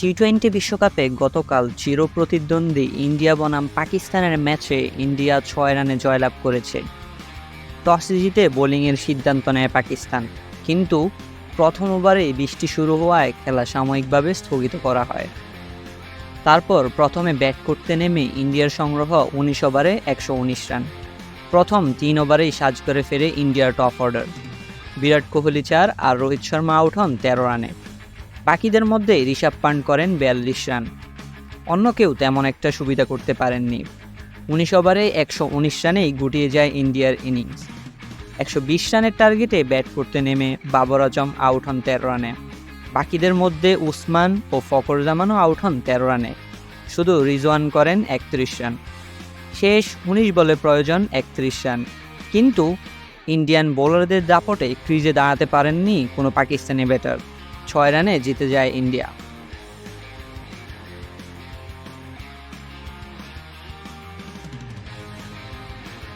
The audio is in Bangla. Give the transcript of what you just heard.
টি টোয়েন্টি বিশ্বকাপে গতকাল চিরপ্রতিদ্বন্দ্বী ইন্ডিয়া বনাম পাকিস্তানের ম্যাচে ইন্ডিয়া ছয় রানে জয়লাভ করেছে। টস জিতে বোলিংয়ের সিদ্ধান্ত নেয় পাকিস্তান। কিন্তু প্রথম ওভারেই বৃষ্টি শুরু হওয়ায় খেলা সাময়িকভাবে স্থগিত করা হয়। তারপর প্রথমে ব্যাট করতে নেমে ইন্ডিয়ার সংগ্রহ উনিশ ওভারে একশো উনিশ রান। প্রথম তিন ওভারেই সাজ করে ফেরে ইন্ডিয়ার টপ অর্ডার। বিরাট কোহলি চার আর রোহিত শর্মা আউট হন তেরো রানে। বাকিদের মধ্যে ঋষভ পান্ট করেন বিয়াল্লিশ রান। অন্য কেউ তেমন একটা সুবিধা করতে পারেননি। উনিশ ওভারে একশো উনিশ রানেই গুটিয়ে যায় ইন্ডিয়ার ইনিংস। একশো বিশ রানের টার্গেটে ব্যাট করতে নেমে বাবর আজম আউট হন তেরো রানে। বাকিদের মধ্যে উসমান ও ফকর জামানও আউট হন তেরো রানে। শুধু রিজওয়ান করেন একত্রিশ রান। শেষ উনিশ বলে প্রয়োজন একত্রিশ রান। কিন্তু ইন্ডিয়ান বোলারদের দাপটে ক্রিজে দাঁড়াতে পারেননি কোনো পাকিস্তানি ব্যাটার। ছয় রানে জিতে যায় ইন্ডিয়া।